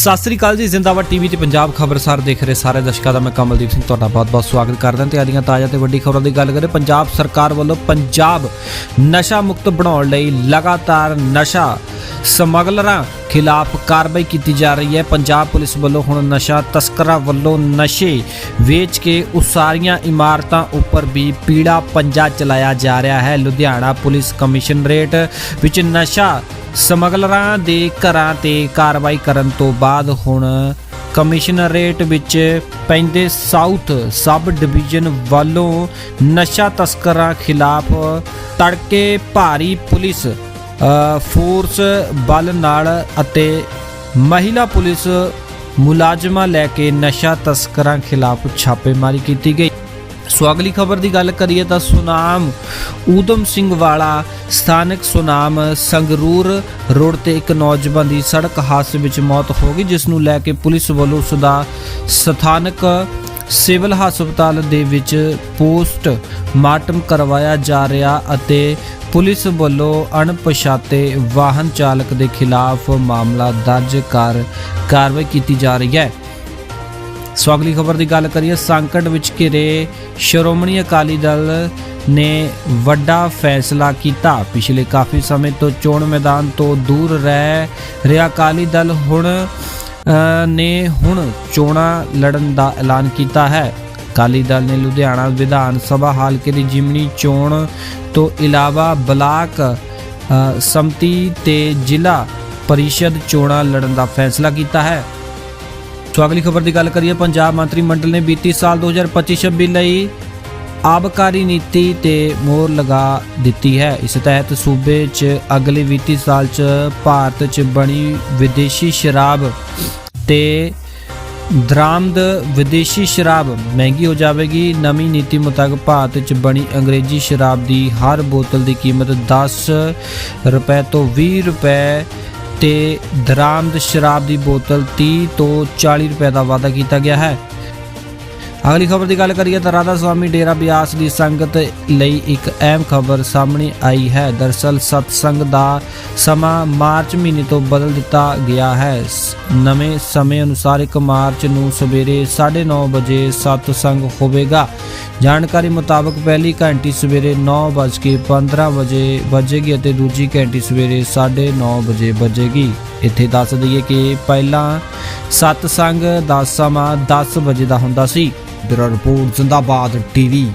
ਸਤਿ ਸ੍ਰੀ ਅਕਾਲ ਜੀ, ਜ਼ਿੰਦਾਬਾਦ ਟੀਵੀ ਤੇ ਪੰਜਾਬ ਖਬਰਸਾਰ ਦੇਖ ਰਹੇ ਸਾਰੇ ਦਰਸ਼ਕਾਂ ਦਾ ਮੈਂ ਕਮਲਦੀਪ ਸਿੰਘ ਤੁਹਾਡਾ ਬਹੁਤ-ਬਹੁਤ ਸਵਾਗਤ ਕਰਦਾ ਤੇ ਆਦੀਆਂ ਤਾਜ਼ਾ ਤੇ ਵੱਡੀ ਖਬਰਾਂ ਦੀ ਗੱਲ ਕਰੇ ਪੰਜਾਬ ਸਰਕਾਰ ਵੱਲੋਂ ਪੰਜਾਬ ਨਸ਼ਾ ਮੁਕਤ ਬਣਾਉਣ ਲਈ ਲਗਾਤਾਰ ਨਸ਼ਾ ਸਮਗਲਰਾਂ ਖਿਲਾਫ ਕਾਰਵਾਈ ਕੀਤੀ ਜਾ ਰਹੀ ਹੈ। ਪੰਜਾਬ ਪੁਲਿਸ ਵੱਲੋਂ ਹੁਣ ਨਸ਼ਾ ਤਸਕਰਾਂ ਵੱਲੋਂ ਨਸ਼ੇ ਵੇਚ ਕੇ ਉਸਾਰੀਆਂ ਇਮਾਰਤਾਂ ਉੱਪਰ ਵੀ ਪੀੜਾ ਪੰਜਾ ਚਲਾਇਆ ਜਾ ਰਿਹਾ ਹੈ। ਲੁਧਿਆਣਾ ਪੁਲਿਸ ਕਮਿਸ਼ਨਰੇਟ ਵਿੱਚ ਨਸ਼ਾ ਸਮਗਲਰਾਂ ਦੇ ਘਰਾਂ ਤੇ ਕਾਰਵਾਈ ਕਰਨ ਤੋਂ ਬਾਅਦ ਹੁਣ ਕਮਿਸ਼ਨਰੇਟ ਵਿੱਚ ਪੈਂਦੇ ਸਾਊਥ ਸਬ ਡਿਵੀਜ਼ਨ ਵੱਲੋਂ ਨਸ਼ਾ ਤਸਕਰਾਂ ਖਿਲਾਫ ਤੜਕੇ ਭਾਰੀ ਪੁਲਿਸ ਫੋਰਸ ਬਲ ਨਾਲ ਅਤੇ ਮਹਿਲਾ ਪੁਲਿਸ ਮੁਲਾਜ਼ਮਾਂ ਲੈ ਕੇ ਨਸ਼ਾ ਤਸਕਰਾਂ ਖਿਲਾਫ ਛਾਪੇਮਾਰੀ ਕੀਤੀ ਗਈ। ਸੋ ਅਗਲੀ ਖਬਰ ਦੀ ਗੱਲ ਕਰੀਏ ਤਾਂ ਸੁਨਾਮ ਊਦਮ ਸਿੰਘ ਵਾਲਾ ਸਥਾਨਕ ਸੁਨਾਮ ਸੰਗਰੂਰ ਰੋਡ ਤੇ ਇੱਕ ਨੌਜਵਾਨ ਦੀ ਸੜਕ ਹਾਦਸੇ ਵਿੱਚ ਮੌਤ ਹੋ ਗਈ, ਜਿਸ ਨੂੰ ਲੈ ਕੇ ਪੁਲਿਸ ਵੱਲੋਂ ਉਸ ਦਾ ਸਥਾਨਕ ਸਿਵਲ ਹਸਪਤਾਲ ਦੇ ਵਿੱਚ ਪੋਸਟ ਮਾਰਟਮ ਕਰਵਾਇਆ ਜਾ ਰਿਹਾ ਅਤੇ ਪੁਲਿਸ ਵੱਲੋਂ ਅਣਪਛਾਤੇ ਵਾਹਨ ਚਾਲਕ ਦੇ ਖਿਲਾਫ ਮਾਮਲਾ ਦਰਜ ਕਰ ਕਾਰਵਾਈ ਕੀਤੀ ਜਾ ਰਹੀ ਹੈ। ਸੋ ਅਗਲੀ ਖਬਰ ਦੀ ਗੱਲ ਕਰੀਏ, ਸੰਕਟ ਵਿੱਚ ਘਿਰੇ ਸ਼੍ਰੋਮਣੀ ਅਕਾਲੀ ਦਲ ਨੇ ਵੱਡਾ ਫੈਸਲਾ ਕੀਤਾ। ਪਿਛਲੇ ਕਾਫੀ ਸਮੇਂ ਤੋਂ ਚੋਣ ਮੈਦਾਨ ਤੋਂ ਦੂਰ ਰਹਿ ਰਿਹਾ ਅਕਾਲੀ ਦਲ ਹੁਣ ਨੇ ਹੁਣ ਚੋਣਾਂ ਲੜਨ ਦਾ ਐਲਾਨ ਕੀਤਾ ਹੈ। ਅਕਾਲੀ ਦਲ ਨੇ ਲੁਧਿਆਣਾ ਵਿਧਾਨ ਸਭਾ ਹਲਕੇ ਦੀ ਜਿਮਨੀ ਚੋਣ ਤੋਂ ਇਲਾਵਾ ਬਲਾਕ ਸੰਮਤੀ ਤੇ ਜ਼ਿਲ੍ਹਾ ਪਰਿਸ਼ਦ ਚੋਣਾਂ ਲੜਨ ਦਾ ਫੈਸਲਾ ਕੀਤਾ ਹੈ। ਸੋ ਅਗਲੀ ਖਬਰ ਦੀ ਗੱਲ ਕਰੀਏ, ਪੰਜਾਬ ਮੰਤਰੀ ਮੰਡਲ ਨੇ ਬੀਤੀ ਸਾਲ 2025-26 ਲਈ ਆਬਕਾਰੀ ਨੀਤੀ ਤੇ ਮੋਹਰ ਲਗਾ ਦਿੱਤੀ ਹੈ। ਇਸ ਤਹਿਤ ਸੂਬੇ 'ਚ ਅਗਲੇ ਵਿੱਤੀ ਸਾਲ 'ਚ ਭਾਰਤ 'ਚ ਬਣੀ ਵਿਦੇਸ਼ੀ ਸ਼ਰਾਬ ਤੇ ਦਰਾਮਦ ਵਿਦੇਸ਼ੀ ਸ਼ਰਾਬ ਮਹਿੰਗੀ ਹੋ ਜਾਵੇਗੀ। ਨਵੀਂ ਨੀਤੀ ਮੁਤਾਬਕ ਭਾਰਤ 'ਚ ਬਣੀ ਅੰਗਰੇਜ਼ੀ ਸ਼ਰਾਬ ਦੀ ਹਰ ਬੋਤਲ ਦੀ ਕੀਮਤ 10 ਰੁਪਏ ਤੋਂ 20 ਰੁਪਏ ਤੇ ਦਰਾਮਦ ਸ਼ਰਾਬ ਦੀ ਬੋਤਲ 30 ਤੋਂ 40 ਰੁਪਏ ਦਾ ਵਾਅਦਾ ਕੀਤਾ ਗਿਆ ਹੈ। ਅਗਲੀ ਖਬਰ ਦੀ ਗੱਲ ਕਰੀਏ ਤਾਂ ਰਾਧਾ ਸਵਾਮੀ ਡੇਰਾ ਬਿਆਸ ਦੀ ਸੰਗਤ ਲਈ ਇੱਕ ਅਹਿਮ ਖਬਰ ਸਾਹਮਣੇ ਆਈ ਹੈ। ਦਰਸਲ ਸਤਸੰਗ ਦਾ ਸਮਾਂ ਮਾਰਚ ਮਹੀਨੇ ਤੋਂ ਬਦਲ ਦਿੱਤਾ ਗਿਆ ਹੈ। ਸ- ਨਵੇਂ ਸਮੇਂ ਅਨੁਸਾਰ 1 ਮਾਰਚ ਨੂੰ ਸਵੇਰੇ 9:30 ਵਜੇ ਸਤਸੰਗ ਹੋਵੇਗਾ। ਜਾਣਕਾਰੀ ਮੁਤਾਬਕ ਪਹਿਲੀ ਘੰਟੀ ਸਵੇਰੇ 9:15 ਵਜੇ ਵੱਜੇਗੀ ਅਤੇ ਦੂਜੀ ਘੰਟੀ ਸਵੇਰੇ 9:30 ਵਜੇ ਵੱਜੇਗੀ। ਇੱਥੇ ਦੱਸ ਦਈਏ ਕਿ ਪਹਿਲਾਂ ਸਤਸੰਗ ਦਾ ਸਮਾਂ 10 ਵਜੇ ਦਾ ਹੁੰਦਾ ਸੀ। Bureau report Zindabad TV